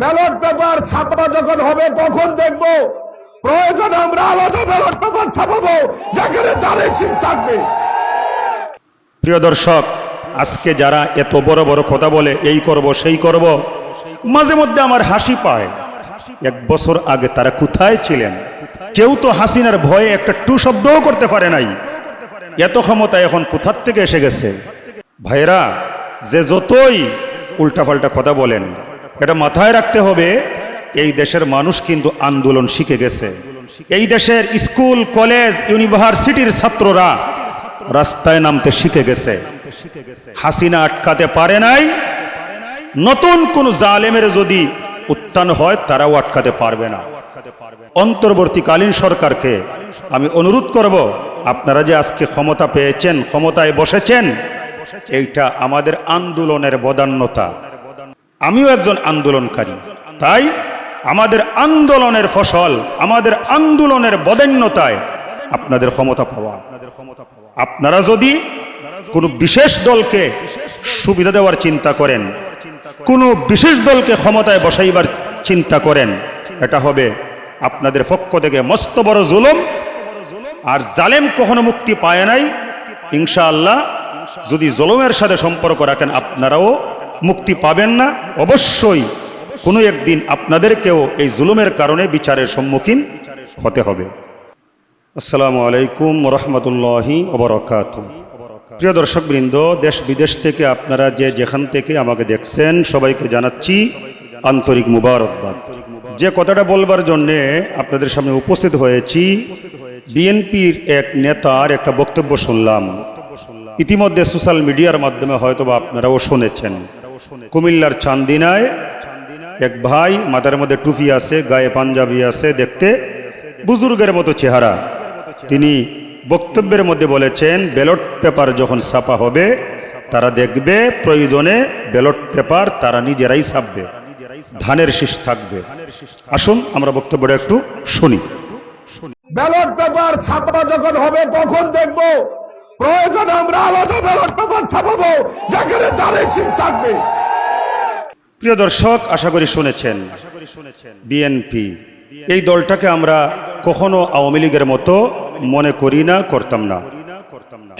Ballot paper ছাপা যখন হবে, তখন দেখব প্রয়োজন আমরা আলাদা ব্যালট পেপার ছাপাবো, যেখানে তারের শীষ থাকবে। প্রিয় দর্শক, আজকে যারা এত বড় বড় কথা বলে, এই করব, সেই করব, মাঝে মধ্যে আমার হাসি পায়। এক বছর আগে তারা কোথায় ছিলেন? কেউ তো হাসিনার ভয়ে একটা টু শব্দও করতে পারে নাই। এত ক্ষমতা এখন কোথার থেকে এসে গেছে? ভাইরা যে যতই উল্টাপাল্টা কথা বলেন এটা মাথায় রাখতে হবে, এই দেশের মানুষ কিন্তু আন্দোলন শিখে গেছে। এই দেশের স্কুল, কলেজ, ইউনিভার্সিটির ছাত্ররা রাস্তায় নামতে শিখে গেছে। হাসিনা আটকাতে পারে নাই। নতুন কোন জালেমের যদি উত্থান হয়, তারাও আটকাতে পারবে না। অন্তর্বর্তীকালীন সরকারকে আমি অনুরোধ করব, আপনারা যে আজকে ক্ষমতা পেয়েছেন, ক্ষমতায় বসেছেন, এইটা আমাদের আন্দোলনের বদান্যতা। আমিও একজন আন্দোলনকারী। তাই আমাদের আন্দোলনের ফসল, আমাদের আন্দোলনের বদান্যতায় আপনাদের ক্ষমতা পাওয়া। আপনারা যদি কোনো বিশেষ দলকে সুবিধা দেওয়ার চিন্তা করেন, কোনো বিশেষ দলকে ক্ষমতায় বসাইবার চিন্তা করেন, এটা হবে আপনাদের পক্ষ থেকে মস্ত বড় জুলুম। আর জালেম কখনো মুক্তি পায় নাই। ইনশাআল্লাহ যদি জলমের সাথে সম্পর্ক রাখেন আপনারাও মুক্তি পাবেন না, অবশ্যই কোনো একদিন আপনাদেরকেও এই জুলুমের কারণে বিচারের সম্মুখীন হতে হবে। আসসালামু আলাইকুম রহমতুল্লাহি ওবরকাত। প্রিয় দর্শকবৃন্দ, দেশ বিদেশ থেকে আপনারা যে যেখান থেকে আমাকে দেখছেন, সবাইকে জানাচ্ছি আন্তরিক মুবারকবাদ। যে কথাটা বলবার জন্যে আপনাদের সামনে উপস্থিত হয়েছি, বিএনপির এক নেতার একটা বক্তব্য শুনলাম। ইতিমধ্যে সোশ্যাল মিডিয়ার মাধ্যমে হয়তো বা আপনারাও শুনেছেন। কুমিল্লার চান্দিনায় এক ভাই মাথার মধ্যে টুপি আছে গায়ে পাঞ্জাবি আছে দেখতে বুজুর্গের মতো চেহারা। তিনি বক্তব্যের মধ্যে বলেছেন ব্যালট পেপার যখন ছাপা হবে তারা দেখবে প্রয়োজনে ব্যালট পেপার তারা নিজেরাই ছাপবে ধানের শীষ থাকবে। আসুন আমরা বক্তব্যটা একটু শুনি। ব্যালট পেপার ছাপা যখন হবে তখন দেখব প্রয়োজন আমরা আলাদা ব্যালট পেপার ছাপাবো, যেখানে তারের শীষ থাকবে। প্রিয় দর্শক, আশা করি শুনেছেন। বিএনপি এই দলটাকে আমরা কখনো আওয়ামী লীগের মতো মনে করি না, করতাম না।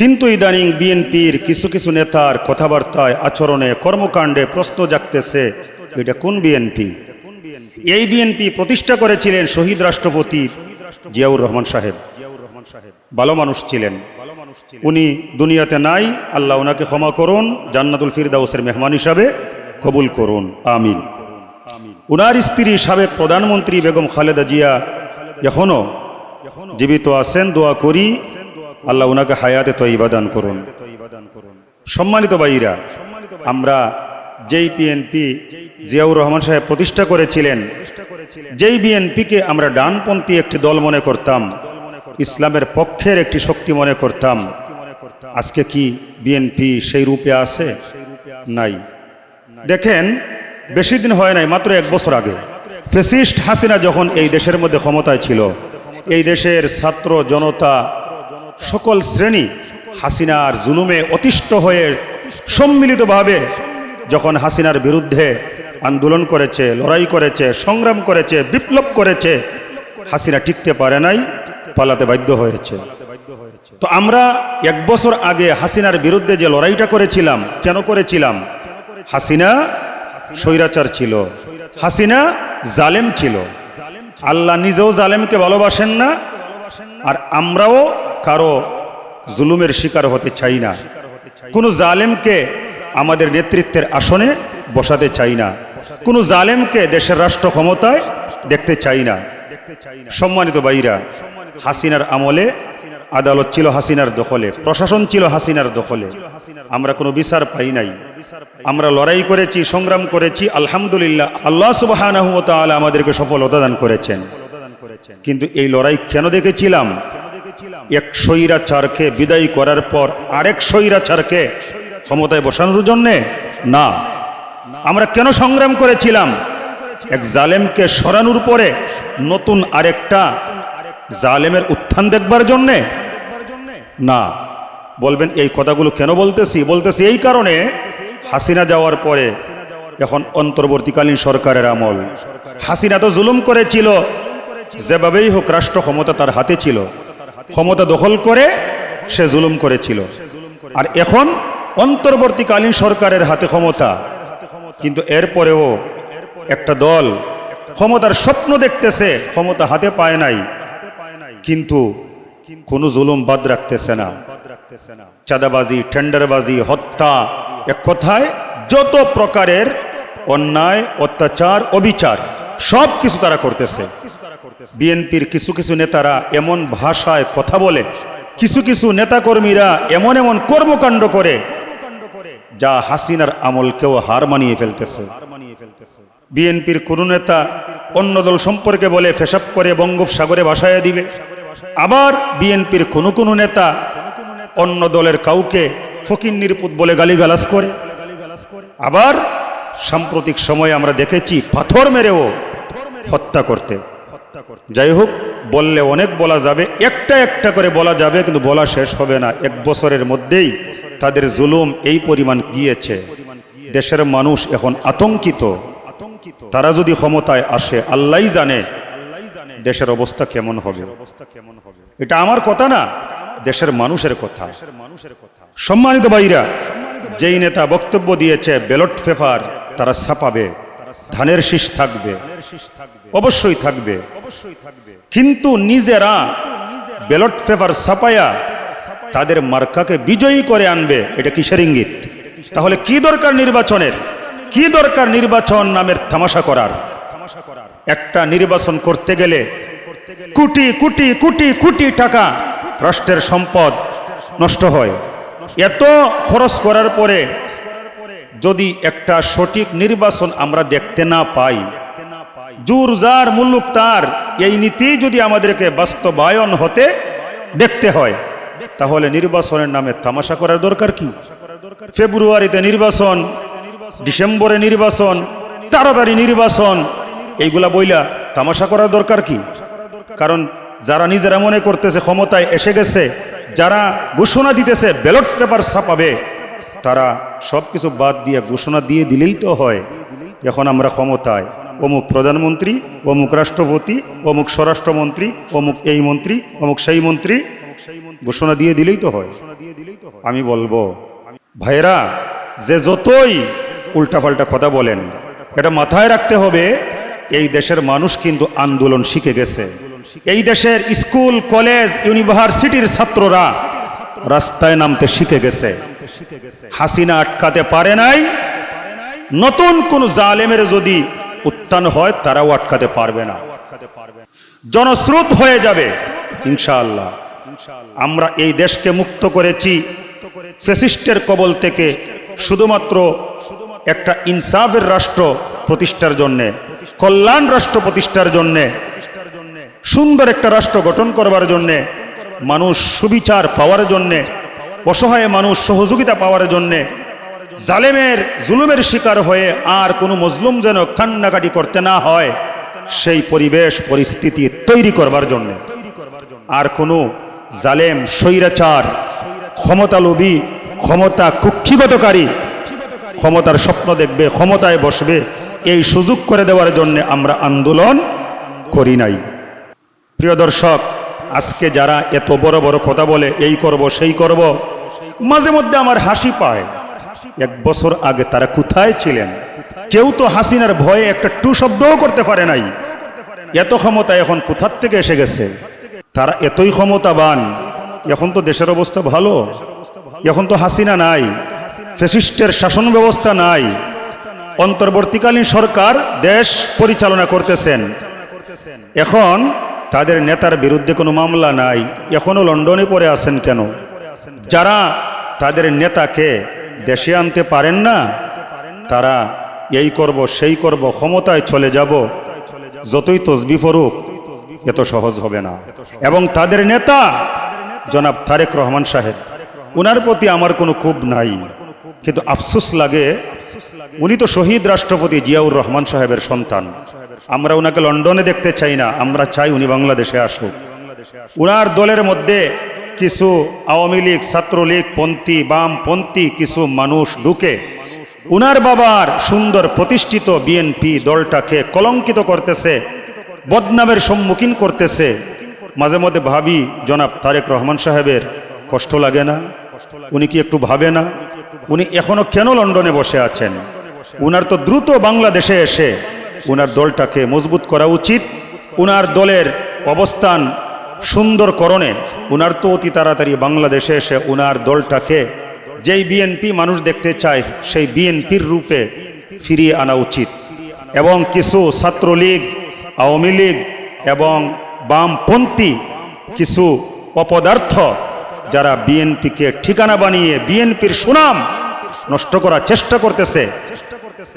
কিন্তু ইদানিং বিএনপির কিছু কিছু নেতার কথাবার্তায়, আচরণে, কর্মকাণ্ডে প্রশ্ন জাগতেছে, এটা কোন বিএনপি এই বিএনপি প্রতিষ্ঠা করেছিলেন শহীদ রাষ্ট্রপতি জিয়াউর রহমান সাহেব জিয়াউর রহমান সাহেব। ভালো মানুষ ছিলেন। উনি দুনিয়াতে নাই, আল্লাহ ওনাকে ক্ষমা করুন, জান্নাতুল ফিরদাউসের মেহমান হিসাবে কবুল করুন, আমিন। উনার স্ত্রী সাবেক প্রধানমন্ত্রী বেগম খালেদা জিয়া এখনও জীবিত আছেন, দোয়া করি, আল্লাহ ওনাকে হায়াতে তৈবা দান করুন। সম্মানিত ভাইরা, আমরা যেই বিএনপি জিয়াউর রহমান সাহেব প্রতিষ্ঠা করেছিলেন, যেই বিএনপিকে আমরা ডানপন্থী একটি দল মনে করতাম ইসলামের পক্ষের একটি শক্তি মনে করতাম। আজকে কি বিএনপি সেই রূপে আছে? নাই। দেখেন, বেশি দিন হয় নাই, মাত্র এক বছর আগে। ফেসিস্ট হাসিনা যখন এই দেশের মধ্যে ক্ষমতায় ছিল, এই দেশের ছাত্র জনতা, সকল শ্রেণি হাসিনার জুলুমে অতিষ্ঠ হয়ে সম্মিলিতভাবে যখন হাসিনার বিরুদ্ধে আন্দোলন করেছে, লড়াই করেছে, সংগ্রাম করেছে, বিপ্লব করেছে, হাসিনা টিকতে পারে নাই। পালাতে বাধ্য হয়েছে তো আমরা এক বছর আগে হাসিনার বিরুদ্ধে যে লড়াইটা করেছিলাম, কেন করেছিলাম? হাসিনা স্বৈরাচার ছিল। হাসিনা জালেম ছিল। আল্লাহ নিজেও জালেমকে ভালোবাসেন না, আর আমরাও কারও জুলুমের শিকার হতে চাই না। কোনো জালেমকে আমাদের নেতৃত্বের আসনে বসাতে চাই না। কোনো জালেমকে দেশের রাষ্ট্র ক্ষমতায় দেখতে চাই না। সম্মানিত বাইরা হাসিনার আমলে আদালত ছিল হাসিনার দখলে, প্রশাসন ছিল হাসিনার দখলে। আমরা কোনো বিচার পাই নাই। আমরা লড়াই করেছি, সংগ্রাম করেছি, আলহামদুলিল্লাহ আল্লাহ সুবাহ আমাদেরকে সফলতা দান করেছেন। কিন্তু এই লড়াই কেন দেখেছিলাম? এক স্বৈরাচারকে বিদায় করার পর আরেক স্বৈরাচারকে ক্ষমতায় বসানোর জন্যে? না। আমরা কেন সংগ্রাম করেছিলাম? এক জালেমকে সরানোর পরে নতুন আরেকটা জালেমের উত্থান দেখবার জন্যে? না। বলবেন, এই কথাগুলো কেন বলতেছি? বলতেছি এই কারণে হাসিনা যাওয়ার পরে এখন অন্তর্বর্তীকালীন সরকারের আমল। হাসিনা তো জুলুম করেছিল, যেভাবেই হোক রাষ্ট্র ক্ষমতা তার হাতে ছিল। ক্ষমতা দখল করে সে জুলুম করেছিল। আর এখন অন্তর্বর্তীকালীন সরকারের হাতে ক্ষমতা। কিন্তু এরপরেও একটা দল ক্ষমতার স্বপ্ন দেখতেছে, ক্ষমতা হাতে পায় নাই। কিন্তু কোনো জুলুম বাদ রাখতেছে না। চাঁদাবাজি, টেন্ডারবাজি, হত্যা এক কথায় যত প্রকারের অন্যায়, অত্যাচার, অবিচার সব কিছু তারা করতেছে। বিএনপির কিছু কিছু নেতারা এমন ভাষায় কথা বলে, কিছু কিছু নেতাকর্মীরা এমন এমন কর্মকাণ্ড করে যা হাসিনার আমলকেও হার মানিয়ে ফেলতেছে। বিএনপির কোন নেতা অন্য দল সম্পর্কে বলে, ফেসাব করে, বঙ্গোপসাগরে ভাসায় দিবে। আবার বিএনপির কোনো কোনো নেতা অন্য দলের কাউকে ফকির নিরপুত বলে গালিগালাজ করে। আবার সাম্প্রতিক সময়ে আমরা দেখেছি পাথর মেরেও হত্যা করতে। যাই হোক, বললে অনেক বলা যাবে, একটা একটা করে বলা যাবে, কিন্তু বলা শেষ হবে না। এক বছরের মধ্যেই তাদের জুলুম এই পরিমাণ গিয়েছে। দেশের মানুষ এখন আতঙ্কিত। তারা যদি ক্ষমতায় আসে আল্লাহ জানে দেশের অবস্থা কেমন হবে? এটা আমার কথা না, দেশের মানুষের কথা। সম্মানিত ভাইরা, যেই নেতা বক্তব্য দিয়েছে, ব্যালট পেপার তারা ছাপাবে, ধানের শীষ থাকবে, অবশ্যই থাকবে। কিন্তু নিজেরা ব্যালট পেপার ছাপায়া তাদের মার্কাকে বিজয়ী করে আনবে, এটা কিসের ইঙ্গিত? তাহলে কি দরকার নির্বাচনের? কি দরকার নির্বাচন নামের তামাশা করার? একটা নির্বাচন করতে গেলে কোটি কোটি কোটি কোটি টাকা রাষ্ট্রের সম্পদ নষ্ট হয়। এত খরচ করার পরে যদি একটা সঠিক নির্বাচন আমরা দেখতে না পাই, জুর যার মুল্লুক তার, এই নীতি যদি আমাদেরকে বাস্তবায়ন হতে দেখতে হয়, তাহলে নির্বাচনের নামে তামাশা করার দরকার কি? ফেব্রুয়ারিতে নির্বাচন, ডিসেম্বরে নির্বাচন, তাড়াতাড়ি নির্বাচন এইগুলা বইলা তামাশা করার দরকার কি? কারণ যারা নিজেরা মনে করতেছে ক্ষমতায় এসে গেছে, যারা ঘোষণা দিতেছে ব্যালট পেপার ছাপাবে, তারা সব কিছু বাদ দিয়ে ঘোষণা দিয়ে দিলেই তো হয়। এখন আমরা ক্ষমতায়, অমুক প্রধানমন্ত্রী, অমুক রাষ্ট্রপতি, অমুক স্বরাষ্ট্রমন্ত্রী, অমুক এই মন্ত্রী, অমুক সেই মন্ত্রী, ঘোষণা দিয়ে দিলেই তো হয়। আমি বলব ভাইরা যে যতই উল্টাপাল্টা কথা বলেন, এটা মাথায় রাখতে হবে এই দেশের মানুষ কিন্তু আন্দোলন শিখে গেছে। এই দেশের স্কুল, কলেজ, ইউনিভার্সিটির ছাত্ররা রাস্তায় নামতে শিখে গেছে। হাসিনা আটকাতে পারে নাই। নতুন কোন জালেমের যদি উত্থান হয়, তারাও আটকাতে পারবে না। জনস্রোত হয়ে যাবে, ইনশাআল্লাহ। আমরা এই দেশকে মুক্ত করেছি। ফেসিস্টের কবল থেকে শুধুমাত্র একটা ইনসাফের রাষ্ট্র প্রতিষ্ঠার জন্যে। কল্যাণ রাষ্ট্র প্রতিষ্ঠার জন্যে, সুন্দর একটা রাষ্ট্র গঠন করবার জন্যে, মানুষ সুবিচার পাওয়ার জন্যে, অসহায় মানুষ সহযোগিতা পাওয়ার জন্যে, জালেমের জুলুমের শিকার হয়ে আর কোনো মজলুম যেন কান্নাকাটি করতে না হয়, সেই পরিবেশ, পরিস্থিতি তৈরি করবার জন্য। আর কোনো জালেম, স্বৈরাচার, ক্ষমতালোভী, ক্ষমতা কুক্ষিগতকারী, ক্ষমতার স্বপ্ন দেখবে, ক্ষমতায় বসবে এই সুযোগ করে দেওয়ার জন্য আমরা আন্দোলন করি নাই। প্রিয় দর্শক, আজকে যারা এত বড় বড় কথা বলে, এই করব, সেই করব, মাঝে মধ্যে আমার হাসি পায়। এক বছর আগে তারা কোথায় ছিলেন? কেউ তো হাসিনার ভয়ে একটা টু শব্দও করতে পারে নাই। এত ক্ষমতা এখন কোথার থেকে এসে গেছে? তারা এতই ক্ষমতাবান, এখন তো দেশের অবস্থা ভালো। এখন তো হাসিনা নাই, ফেসিস্টের শাসন ব্যবস্থা নাই। অন্তর্বর্তীকালীন সরকার দেশ পরিচালনা করতেছেন। এখন তাদের নেতার বিরুদ্ধে কোনো মামলা নাই। এখনও লন্ডনে পড়ে আছেন কেন? যারা তাদের নেতাকে দেশে আনতে পারেন না, তারা এই করব, সেই করব, ক্ষমতায় চলে যাব। যতই তসবি ফরুক এত সহজ হবে না। এবং তাদের নেতা জনাব তারেক রহমান সাহেব, উনার প্রতি আমার কোনো ক্ষোভ নাই। কিন্তু আফসোস লাগে উনি তো শহীদ রাষ্ট্রপতি জিয়াউর রহমান সাহেবের সন্তান। আমরা ওনাকে লন্ডনে দেখতে চাই না, আমরা চাই উনি বাংলাদেশে আসুক। উনার দলের মধ্যে কিছু আওয়ামী লীগ, ছাত্রলীগ, পন্থী, বামপন্থী কিছু মানুষ ঢুকে, উনার বাবার সুন্দর প্রতিষ্ঠিত বিএনপি দলটাকে কলঙ্কিত করতেছে, বদনামের সম্মুখীন করতেছে। মাঝে মধ্যে ভাবি, জনাব তারেক রহমান সাহেবের কষ্ট লাগে না? উনি কি একটু ভাবে না? উনি এখনও কেন লন্ডনে বসে আছেন? উনার তো দ্রুত বাংলাদেশে এসে উনার দলটাকে মজবুত করা উচিত। উনার দলের অবস্থান সুন্দরকরণে উনার তো অতি তাড়াতাড়ি বাংলাদেশে এসে উনার দলটাকে যেই বিএনপি মানুষ দেখতে চায়, সেই বিএনপির রূপে ফিরিয়ে আনা উচিত। এবং কিছু ছাত্রলীগ, আওয়ামী লীগ এবং বামপন্থী কিছু অপদার্থ যারা বিএনপিকে ঠিকানা বানিয়ে বিএনপির সুনাম নষ্ট করার চেষ্টা করতেছে,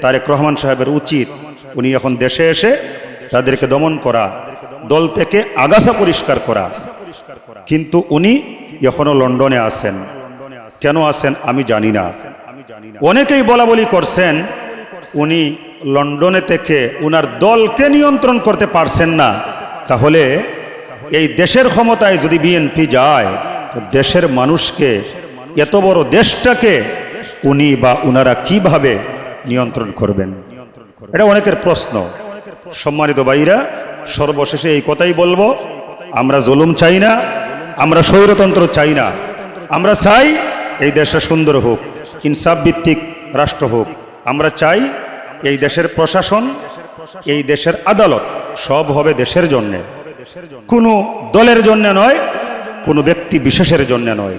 তারেক রহমান সাহেবের উচিত উনি এখন দেশে এসে তাদেরকে দমন করা, দল থেকে আগাছা পরিষ্কার করা। কিন্তু উনি এখনও লন্ডনে আছেন। কেন আছেন আমি জানি না। অনেকেই বলা বলি করছেন উনি লন্ডনে থেকে উনার দলকে নিয়ন্ত্রণ করতে পারছেন না। তাহলে এই দেশের ক্ষমতায় যদি বিএনপি যায় দেশের মানুষকে, এত বড় দেশটাকে উনি বা উনারা কীভাবে নিয়ন্ত্রণ করবেন? এটা অনেকের প্রশ্ন। সম্মানিত ভাইরা, সর্বশেষে এই কথাই বলব, আমরা জুলুম চাই না, আমরা স্বৈরতন্ত্র চাই না। আমরা চাই এই দেশটা সুন্দর হোক ইনসাফ ভিত্তিক রাষ্ট্র হোক। আমরা চাই এই দেশের প্রশাসন, এই দেশের আদালত সব হবে দেশের জন্য। কোনো দলের জন্য নয় কোনো ব্যক্তি বিশেষের জন্য নয়।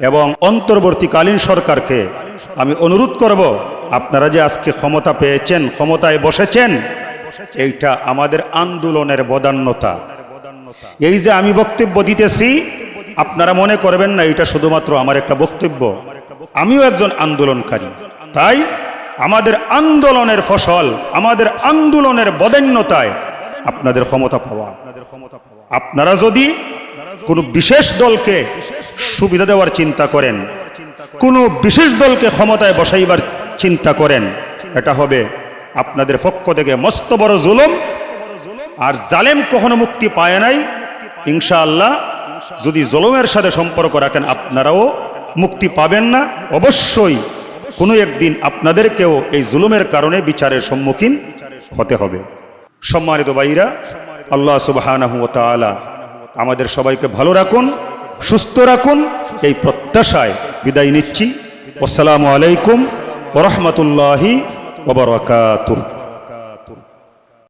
এবং অন্তর্বর্তীকালীন সরকারকে আমি অনুরোধ করব, আপনারা যে আজকে ক্ষমতা পেয়েছেন, ক্ষমতায় বসেছেন, এইটা আমাদের আন্দোলনের বদান্যতা। এই যে আমি বক্তব্য দিতেছি, আপনারা মনে করবেন না এটা শুধুমাত্র আমার একটা বক্তব্য। আমিও একজন আন্দোলনকারী। তাই আমাদের আন্দোলনের ফসল, আমাদের আন্দোলনের বদান্যতায় আপনাদের ক্ষমতা পাওয়া। আপনারা যদি কোনো বিশেষ দলকে সুবিধা দেওয়ার চিন্তা করেন, কোনো বিশেষ দলকে ক্ষমতায় বসাইবার চিন্তা করেন, এটা হবে আপনাদের পক্ষ থেকে মস্ত বড় জুলুম। আর জালেম কখনো মুক্তি পায় নাই। ইনশাআল্লাহ, যদি জলমের সাথে সম্পর্ক রাখেন, আপনারাও মুক্তি পাবেন না। অবশ্যই কোনো একদিন আপনাদেরকেও এই জুলুমের কারণে বিচারের সম্মুখীন হতে হবে। সম্মানিত ভাইরা, আল্লাহ তাআলা আমাদের সবাইকে ভালো রাখুন সুস্থ রাখুন। এই প্রত্যাশায় বিদায় নিচ্ছি। আসসালামু আলাইকুম ওরহমতুল্লাহি ওবরাকাতুহ।